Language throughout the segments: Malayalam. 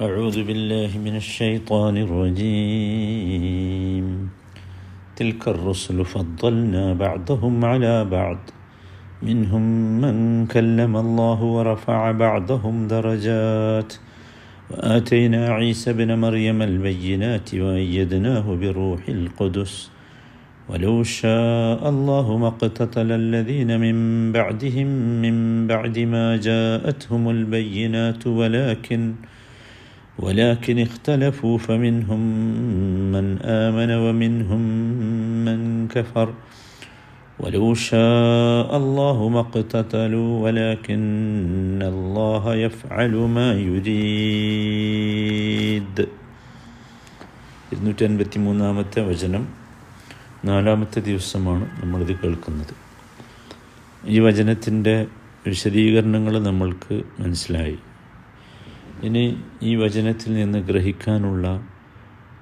أعوذ بالله من الشيطان الرجيم. تلك الرسل فضلنا بعضهم على بعض. منهم من كلم الله ورفع بعضهم درجات. وآتينا عيسى بن مريم البينات وأيدناه بروح القدس. ولو شاء الله ما اقتتل الذين من بعدهم من بعد ما جاءتهم البينات ولكن ولكن اختلفوا فمنهم من آمن ومنهم من كفر ولو شاء الله ما اقتتلوا ولكن الله يفعل ما يريد ഇരുന്നൂറ്റി അൻപത്തി മൂന്നാമത്തെ വചനം നാലാമത്തെ ദിവസമാണ് നമ്മളിത് കേൾക്കുന്നത് ഈ വചനത്തിൻ്റെ വിശദീകരണങ്ങൾ നമ്മൾക്ക് മനസ്സിലായി ഇനി ഈ വചനത്തിൽ നിന്ന് ഗ്രഹിക്കാനുള്ള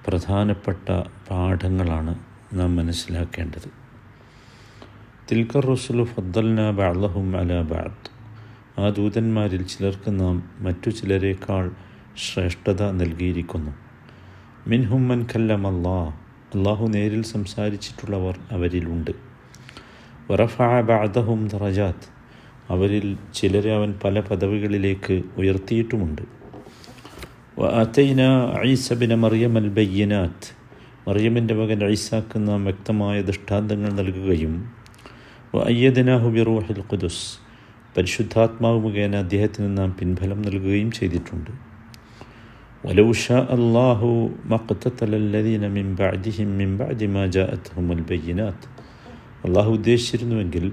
പ്രധാനപ്പെട്ട പാഠങ്ങളാണ് നാം മനസ്സിലാക്കേണ്ടത്. തിൽക്കർ റസുലു ഫദ്ദൽന ബാഹും അല ബാദ് ആ ദൂതന്മാരിൽ ചിലർക്ക് നാം മറ്റു ചിലരെക്കാൾ ശ്രേഷ്ഠത നൽകിയിരിക്കുന്നു. മിൻഹുമ്മൻ കല്ലം അല്ലാ അള്ളാഹു നേരിൽ സംസാരിച്ചിട്ടുള്ളവർ അവരിലുണ്ട്. വറഫ ബാദഹും ദറജാത്ത്. അവരിൽ ചിലരെ അവൻ പല പദവികളിലേക്ക് ഉയർത്തിയിട്ടുമുണ്ട്. വഅതൈന ഐസബിന മറിയം അൽ ബയ്യനാത്ത് മറിയമിന്റെ മകൻ ഐസാക്ക് നാം വ്യക്തമായ ദൃഷ്ടാന്തങ്ങൾ നൽകുകയും വ അയ്യദിനാഹു ബിറൂഹിൽ ഖുദുസ്. പരിശുദ്ധാത്മാവ് മുഖേന അദ്ദേഹത്തിന് നാം പിൻഫലം നൽകുകയും ചെയ്തിട്ടുണ്ട്. വലൗഷ അള്ളാഹു മഖത്തലല്ലദീന മിൻ ബഅദിഹിം മിൻ ബഅദി മാ ജാഅത്ഹുമുൽ ബയ്യനാത്ത് അള്ളാഹു ഉദ്ദേശിച്ചിരുന്നുവെങ്കിൽ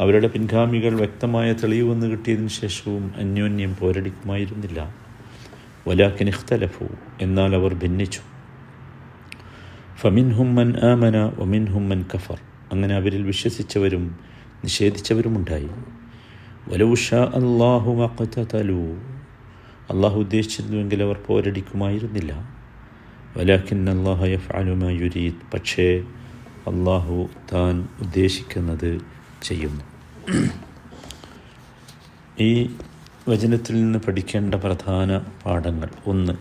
അവരുടെ പിൻഗാമികൾ വ്യക്തമായ തെളിവ് വന്നു കിട്ടിയതിനു ശേഷവും അന്യോന്യം പോരടിക്കുമായിരുന്നില്ല. വലാക്കിൻ ഇഖ്തലഫു എന്നാൽ അവർ ഭിന്നിച്ചു ഫമിൻഹും മൻ ആമന ഒമിൻഹും മൻ കഫർ അങ്ങനെ അവരിൽ വിശ്വസിച്ചവരും നിഷേധിച്ചവരുമുണ്ടായി വലൗഷ അള്ളാഹു മഖത്തലു അള്ളാഹു ഉദ്ദേശിച്ചിരുന്നുവെങ്കിൽ അവർ പോരടിക്കുമായിരുന്നില്ല വലാക്കിൻ അള്ളാഹു യഫ്അലുമ യുരീദ് പക്ഷേ അള്ളാഹു താൻ ഉദ്ദേശിക്കുന്നത് ചെയ്യുന്നു ഈ വചനത്തിൽ നിന്ന് പഠിക്കേണ്ട പ്രധാന പാഠങ്ങൾ. ഒന്ന്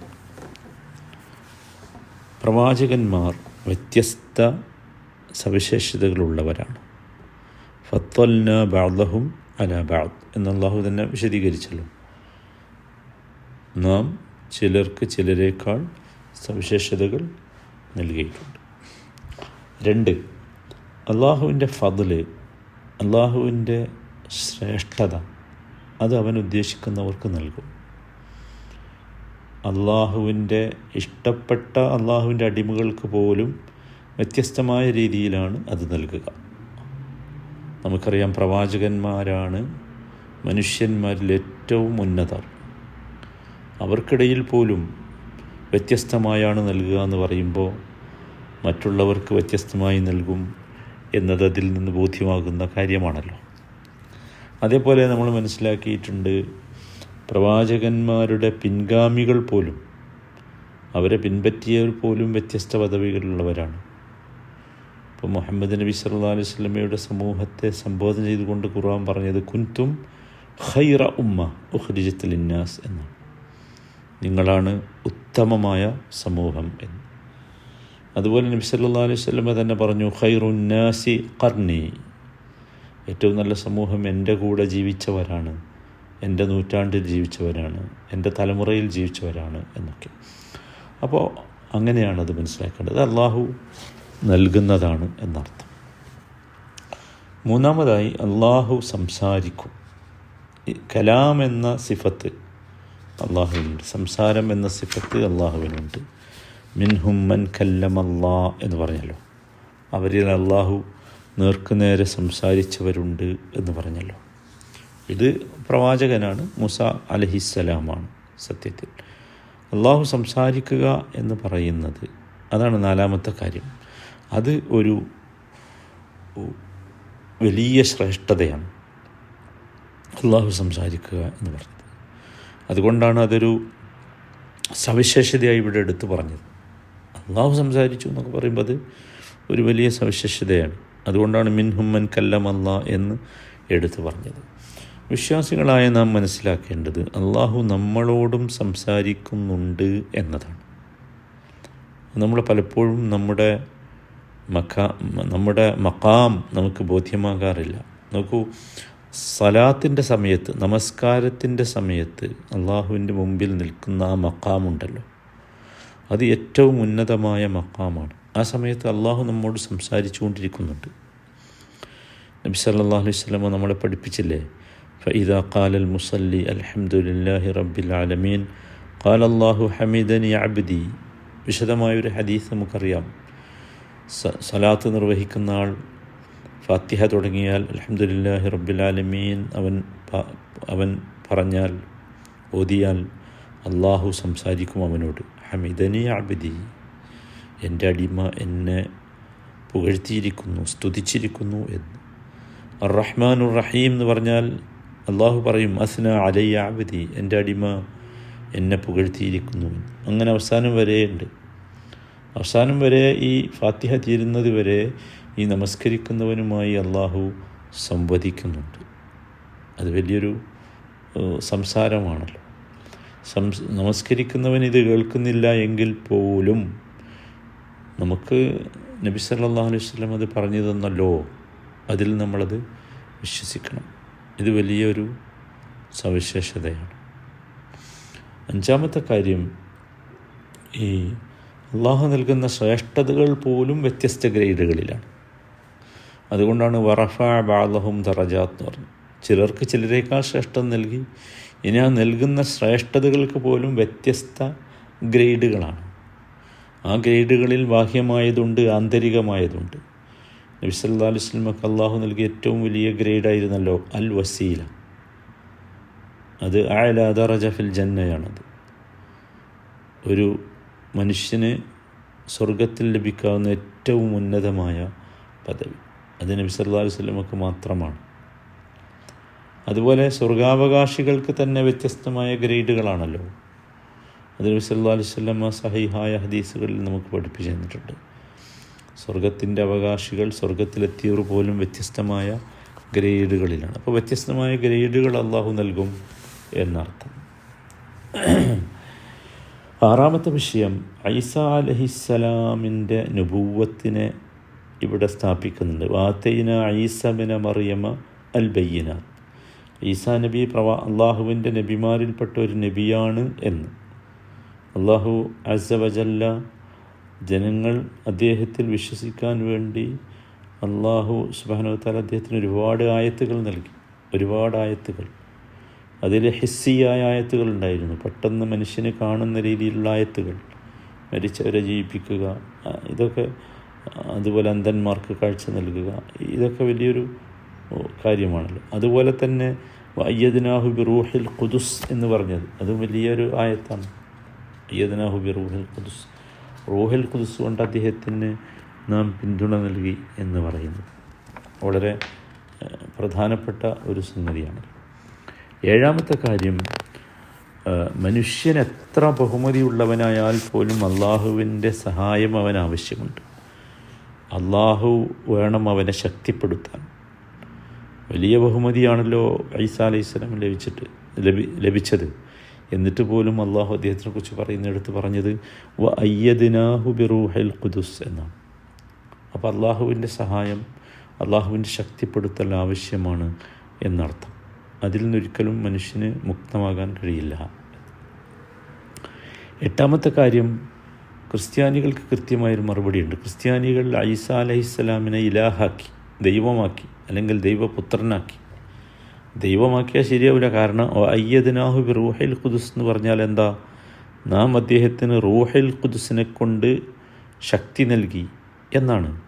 പ്രവാചകന്മാർ വ്യത്യസ്ത സവിശേഷതകളുള്ളവരാണ്. ഫത്വൽന ബാദഹും അല ബാദ് എന്ന് അള്ളാഹു തന്നെ വിശദീകരിച്ചല്ലോ. നാം ചിലർക്ക് ചിലരേക്കാൾ സവിശേഷതകൾ നൽകിയിട്ടുണ്ട്. രണ്ട് അള്ളാഹുവിന്റെ ഫതിൽ അള്ളാഹുവിന്റെ ശ്രേഷ്ഠത അത് അവൻ ഉദ്ദേശിക്കുന്നവർക്ക് നൽകും. അള്ളാഹുവിന്റെ ഇഷ്ടപ്പെട്ട അള്ളാഹുവിന്റെ അടിമകൾക്ക് പോലും വ്യത്യസ്തമായ രീതിയിലാണ് അത് നൽകുക. നമുക്കറിയാം പ്രവാചകന്മാരാണ് മനുഷ്യന്മാരിൽ ഏറ്റവും ഉന്നതർ. അവർക്കിടയിൽ പോലും വ്യത്യസ്തമായാണ് നൽകുക എന്ന് പറയുമ്പോൾ മറ്റുള്ളവർക്ക് വ്യത്യസ്തമായി നൽകും എന്നത് അതിൽ നിന്ന് ബോധ്യമാകുന്ന കാര്യമാണല്ലോ. അതേപോലെ നമ്മൾ മനസ്സിലാക്കിയിട്ടുണ്ട് പ്രവാചകന്മാരുടെ പിൻഗാമികൾ പോലും അവരെ പിൻപറ്റിയവർ പോലും വ്യത്യസ്ത പദവികളിലുള്ളവരാണ്. ഇപ്പോൾ മുഹമ്മദ് നബി സല്ലാ അലൈഹി സ്വലമയുടെ സമൂഹത്തെ സംബോധന ചെയ്തുകൊണ്ട് ഖുർആൻ പറഞ്ഞത് കുൻതും ഖൈറ ഉമ്മ ഉഹ്രിജത്തിൽ ഇന്നാസ് എന്നാണ്. നിങ്ങളാണ് ഉത്തമമായ സമൂഹം എന്ന്. അതുപോലെ നബി സല്ലാ അലൈഹി സ്വലമ തന്നെ പറഞ്ഞു ഖൈറുന്നാസി കർണി ഏറ്റവും നല്ല സമൂഹം എന്റെ കൂടെ ജീവിച്ചവരാണ്. എന്റെ നൂറ്റാണ്ടിൽ ജീവിച്ചവരാണ്. എന്റെ തലമുറയിൽ ജീവിച്ചവരാണ് എന്നൊക്കെ. അപ്പോൾ അങ്ങനെയാണ് അത് മനസ്സിലാക്കേണ്ടത്. അള്ളാഹു നൽകുന്നതാണ് എന്നർത്ഥം. മൂന്നാമതായി അള്ളാഹു സംസാരിക്കും. കലാം എന്ന സിഫത്ത് അള്ളാഹുവിനുണ്ട് സംസാരം എന്ന സിഫത്ത് അള്ളാഹുവിനുണ്ട് മിൻഹുമ്മൻ കല്ലമല്ലാ എന്ന് പറഞ്ഞല്ലോ. അവരിൽ അള്ളാഹു നേർക്കുനേരെ സംസാരിച്ചവരുണ്ട് എന്ന് പറഞ്ഞല്ലോ. ഇത് പ്രവാചകനാണ് മുസ അലഹിസ്സലാമാണ് സത്യത്തിൽ. അള്ളാഹു സംസാരിക്കുക എന്ന് പറയുന്നത് അതാണ് നാലാമത്തെ കാര്യം. അത് ഒരു വലിയ ശ്രേഷ്ഠതയാണ് അള്ളാഹു സംസാരിക്കുക എന്ന് പറഞ്ഞത്. അതുകൊണ്ടാണ് അതൊരു സവിശേഷതയായി ഇവിടെ എടുത്തു പറഞ്ഞത്. അള്ളാഹു സംസാരിച്ചു എന്നൊക്കെ പറയുമ്പോൾ അത് ഒരു വലിയ സവിശേഷതയാണ്. അതുകൊണ്ടാണ് മിൻഹുമ്മൻ കല്ലമല്ല എന്ന് എടുത്തു പറഞ്ഞത്. വിശ്വാസികളായ നാം മനസ്സിലാക്കേണ്ടത് അള്ളാഹു നമ്മളോടും സംസാരിക്കുന്നുണ്ട് എന്നതാണ്. നമ്മൾ പലപ്പോഴും നമ്മുടെ മക്കാ നമ്മുടെ മക്കാം നമുക്ക് ബോധ്യമാകാറില്ല. നോക്കൂ സലാത്തിന്റെ സമയത്ത് നമസ്കാരത്തിന്റെ സമയത്ത് അള്ളാഹുവിന്റെ മുമ്പിൽ നിൽക്കുന്ന ആ മക്കാമുണ്ടല്ലോ അത് ഏറ്റവും ഉന്നതമായ മക്കാമാണ് ആ സമയത്ത് അള്ളാഹു നമ്മോട് സംസാരിച്ചു കൊണ്ടിരിക്കുന്നുണ്ട് നബി സല്ലല്ലാഹു അലൈഹി നമ്മളെ പഠിപ്പിച്ചില്ലേ? ഫഇദ ഖാലൽ മുസല്ലി അൽഹംദുലില്ലാഹി റബ്ബിൽ ആലമീൻ. ഖാല അല്ലാഹു ഹമീദനി അബ്ദി. വിശദമായൊരു ഹദീസ് നമുക്കറിയാം. സലാത്ത് നിർവഹിക്കുന്ന ആൾ ഫാത്തിഹ തുടങ്ങിയാൽ അലഹമുല്ലാഹി റബ്ബിൽ ആലമീൻ. അവൻ അവൻ പറഞ്ഞാൽ ഓതിയാൽ അള്ളാഹു സംസാരിക്കും അവനോട്. ഹമീദനി അബിദി. എന്റെ അടിമ എന്നെ പുകഴ്ത്തിയിരിക്കുന്നു സ്തുതിച്ചിരിക്കുന്നു എന്ന്. റഹ്മാനുർ റഹീം എന്ന് പറഞ്ഞാൽ അള്ളാഹു പറയും അസ്ന അലയ്യ അബിദി എന്റെ അടിമ എന്നെ പുകഴ്ത്തിയിരിക്കുന്നു അങ്ങനെ അവസാനം വരെയുണ്ട് അവസാനം വരെ ഈ ഫാത്തിഹ തീരുന്നത് വരെ ഈ നമസ്കരിക്കുന്നവനുമായി അള്ളാഹു സംവദിക്കുന്നുണ്ട്. അത് വലിയൊരു സംസാരമാണല്ലോ. സംസ് നമസ്കരിക്കുന്നവൻ ഇത് കേൾക്കുന്നില്ല എങ്കിൽ പോലും നമുക്ക് നബി സല്ലാ അലൈഹി വസല്ലം അത് പറഞ്ഞു തന്നല്ലോ അതിൽ നമ്മളത് വിശ്വസിക്കണം. ഇത് വലിയൊരു സവിശേഷതയാണ്. അഞ്ചാമത്തെ കാര്യം ഈ അള്ളാഹു നൽകുന്ന ശ്രേഷ്ഠതകൾ പോലും വ്യത്യസ്ത ഗ്രേഡുകളിലാണ്. അതുകൊണ്ടാണ് വറഫ ബാലഹും ദറജാത്ത് എന്ന് പറഞ്ഞു ചിലർക്ക് ചിലരേക്കാൾ ശ്രേഷ്ഠം നൽകി ഇനി ആ നൽകുന്ന ശ്രേഷ്ഠതകൾക്ക് പോലും വ്യത്യസ്ത ഗ്രേഡുകളാണ്. ആ ഗ്രേഡുകളിൽ ബാഹ്യമായതുണ്ട് ആന്തരികമായതുണ്ട്. നബി സല്ലാ അലൈഹി സ്വലമക്ക് അള്ളാഹു നൽകിയ ഏറ്റവും വലിയ ഗ്രേഡായിരുന്നല്ലോ അൽ വസീല അത് ആല ദറജ ഫിൽ ജന്നയാണത്. ഒരു മനുഷ്യന് സ്വർഗത്തിൽ ലഭിക്കാവുന്ന ഏറ്റവും ഉന്നതമായ പദവി അത് നബി സല്ലാ അലൈഹി സ്വലമക്ക് മാത്രമാണ്. അതുപോലെ സ്വർഗാവകാശികൾക്ക് തന്നെ വ്യത്യസ്തമായ ഗ്രേഡുകളാണല്ലോ. അത് നബി സല്ലാ അലൈഹി സ്വലമ സഹിഹായ ഹദീസുകളിൽ നമുക്ക് പഠിപ്പിച്ചു തന്നിട്ടുണ്ട്. സ്വർഗത്തിന്റെ അവകാശികൾ സ്വർഗത്തിലെത്തിയവർ പോലും വ്യത്യസ്തമായ ഗ്രേഡുകളിലാണ്. അപ്പോൾ വ്യത്യസ്തമായ ഗ്രേഡുകൾ അള്ളാഹു നൽകും എന്നർത്ഥം. ആറാമത്തെ വിഷയം ഐസ അലഹിസ്സലാമിന്റെ നുപൂവത്തിനെ ഇവിടെ സ്ഥാപിക്കുന്നുണ്ട്. വാത്തൈന ഐസബിന മറിയമ അൽ ബയ്യന ഈസാ നബി പ്രവാ അള്ളാഹുവിന്റെ നബിമാരിൽപ്പെട്ട ഒരു നബിയാണ് എന്ന്. അള്ളാഹു അസവജല്ല ജനങ്ങൾ അദ്ദേഹത്തിൽ വിശ്വസിക്കാൻ വേണ്ടി അള്ളാഹു സുബാനുത്താൽ അദ്ദേഹത്തിന് ഒരുപാട് ആയത്തുകൾ നൽകി. ഒരുപാട് ആയത്തുകൾ. അതിൽ ഹിസ്സിയായ ആയത്തുകൾ ഉണ്ടായിരുന്നു. പെട്ടെന്ന് മനുഷ്യന് കാണുന്ന രീതിയിലുള്ള ആയത്തുകൾ. മരിച്ചവരെ ജീവിപ്പിക്കുക ഇതൊക്കെ അതുപോലെ അന്ധന്മാർക്ക് കാഴ്ച നൽകുക ഇതൊക്കെ വലിയൊരു കാര്യമാണല്ലോ. അതുപോലെ തന്നെ അയ്യദിനാഹു ബി റൂഹിൽ ഖുദുസ് എന്ന് പറഞ്ഞത്. അതും വലിയൊരു ആയത്താണ്. അയ്യദിനാഹു ബി റൂഹിൽ ഖുദുസ്. റൂഹിൽ ഖുദുസ് കൊണ്ട് അദ്ദേഹത്തിന് നാം പിന്തുണ നൽകി എന്ന് പറയുന്നത് വളരെ പ്രധാനപ്പെട്ട ഒരു സംഗതിയാണ്. ഏഴാമത്തെ കാര്യം മനുഷ്യൻ എത്ര ബഹുമതിയുള്ളവനായാൽ പോലും അള്ളാഹുവിന്റെ സഹായം അവൻ ആവശ്യമുണ്ട്. അള്ളാഹു വേണം അവനെ ശക്തിപ്പെടുത്താൻ. വലിയ ബഹുമതിയാണല്ലോ ഐസ അലൈഹി സ്വലാം ലഭിച്ചിട്ട് ലഭി ലഭിച്ചത്. എന്നിട്ട് പോലും അള്ളാഹു അദ്ദേഹത്തിനെ കുറിച്ച് പറയുന്നിടത്ത് പറഞ്ഞത് വ അയ്യദിനാഹു ബിറൂഹൽ ഖുദുസ് എന്നാണ്. അപ്പോൾ അള്ളാഹുവിന്റെ സഹായം അള്ളാഹുവിന്റെ ശക്തിപ്പെടുത്തൽ ആവശ്യമാണ് എന്നർത്ഥം. അതിൽ നിന്നൊരിക്കലും മനുഷ്യന് മുക്തമാകാൻ കഴിയില്ല. എട്ടാമത്തെ കാര്യം ക്രിസ്ത്യാനികൾക്ക് കൃത്യമായൊരു മറുപടിയുണ്ട്. ക്രിസ്ത്യാനികൾ ഐസ അലഹിസ്സലാമിനെ ഇലാഹാക്കി ദൈവമാക്കി അല്ലെങ്കിൽ ദൈവപുത്രനാക്കി. ദൈവമാക്കിയാൽ ശരിയാവില്ല. കാരണം അയ്യദിനാഹു ബി റൂഹിൽ ഖുദുസ് എന്ന് പറഞ്ഞാൽ എന്താ? നാം അദ്ദേഹത്തിന് റൂഹിൽ ഖുദുസിനെ കൊണ്ട് ശക്തി നൽകി എന്നാണ്.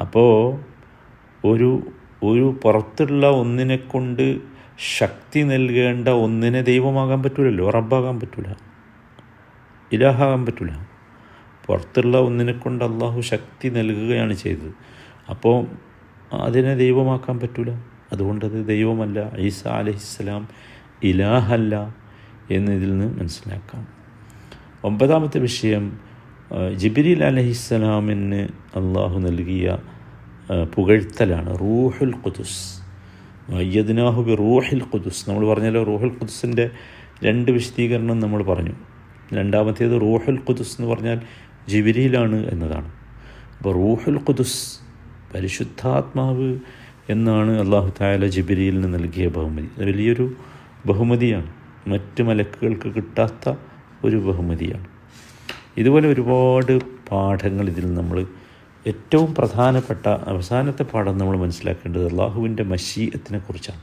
അപ്പോൾ ഒരു ഒരു പുറത്തുള്ള ഒന്നിനെ കൊണ്ട് ശക്തി നൽകേണ്ട ഒന്നിനെ ദൈവമാകാൻ പറ്റൂലല്ലോ. റബ്ബാകാൻ പറ്റൂല. ഇലാഹാകാൻ പറ്റൂല. പുറത്തുള്ള ഒന്നിനെ കൊണ്ട് അള്ളാഹു ശക്തി നൽകുകയാണ് ചെയ്തത്. അപ്പോൾ അതിനെ ദൈവമാക്കാൻ പറ്റൂല. അതുകൊണ്ടത് ദൈവമല്ല ഈസ അലഹിസ്സലാം ഇലാഹല്ല എന്ന് ഇതിൽ നിന്ന് മനസ്സിലാക്കാം. ഒമ്പതാമത്തെ വിഷയം ജിബിരിൽ അലഹിസ്സലാമിന് അള്ളാഹു നൽകിയ പുകഴ്ത്തലാണ്. റൂഹുൽ ഖുദുസ്. വയ്യദിനാഹു ബി റൂഹിൽ ഖുദുസ്. നമ്മൾ പറഞ്ഞല്ലോ റൂഹുൽ ഖുദുസിന്റെ രണ്ട് വിശദീകരണം നമ്മൾ പറഞ്ഞു. രണ്ടാമത്തേത് റൂഹുൽ ഖുദുസ് എന്ന് പറഞ്ഞാൽ ജിബിരിയിലാണ് എന്നതാണ്. അപ്പോൾ റൂഹുൽ ഖുദുസ് പരിശുദ്ധാത്മാവ് എന്നാണ് അള്ളാഹു തായാല ജിബിരിയിൽ നൽകിയ ബഹുമതി. വലിയൊരു ബഹുമതിയാണ്. മറ്റ് മലക്കുകൾക്ക് കിട്ടാത്ത ഒരു ബഹുമതിയാണ്. ഇതുപോലെ ഒരുപാട് പാഠങ്ങൾ ഇതിൽ നമ്മൾ ഏറ്റവും പ്രധാനപ്പെട്ട അവസാനത്തെ പാഠം നമ്മൾ മനസ്സിലാക്കേണ്ടത് അള്ളാഹുവിന്റെ മഷീയത്തിനെ കുറിച്ചാണ്.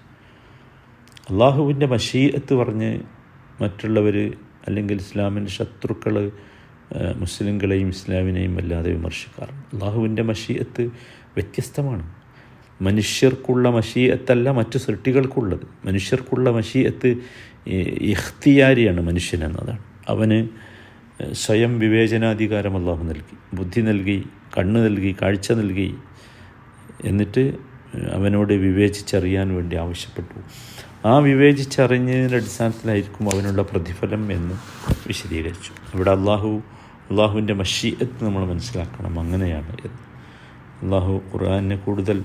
അള്ളാഹുവിന്റെ മഷീയത്ത് പറഞ്ഞ് മറ്റുള്ളവർ അല്ലെങ്കിൽ ഇസ്ലാമിന്റെ ശത്രുക്കൾ മുസ്ലിങ്ങളെയും ഇസ്ലാമിനെയും അല്ലാതെ വിമർശിക്കാറുണ്ട് അള്ളാഹുവിന്റെ മഷീയത്ത് വ്യത്യസ്തമാണ്. മനുഷ്യർക്കുള്ള മഷീയത്തല്ല മറ്റു സൃഷ്ടികൾക്കുള്ളത്. മനുഷ്യർക്കുള്ള മഷീയത്ത് ഇഖ്തിയാരിയാണ് മനുഷ്യൻ എന്നതാണ്. അവന് സ്വയം വിവേചനാധികാരം അള്ളാഹു നൽകി ബുദ്ധി നൽകി കണ്ണ് നൽകി കാഴ്ച നൽകി എന്നിട്ട് അവനോട് വിവേചിച്ചറിയാൻ വേണ്ടി ആവശ്യപ്പെട്ടു. ആ വിവേചിച്ചറിഞ്ഞതിന്റെ അടിസ്ഥാനത്തിലായിരിക്കും അവനുള്ള പ്രതിഫലം എന്ന് വിശദീകരിച്ചു. ഇവിടെ അള്ളാഹു അള്ളാഹുവിന്റെ മഷീയത്ത് നമ്മൾ മനസ്സിലാക്കണം. അങ്ങനെയാണ്. അള്ളാഹു ഖുർആാനെ കൂടുതൽ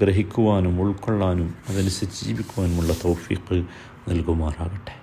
ഗ്രഹിക്കുവാനും ഉൾക്കൊള്ളാനും അതനുസരിച്ച് ജീവിക്കുവാനുമുള്ള തൗഫീഖ് നൽകുമാറാകട്ടെ.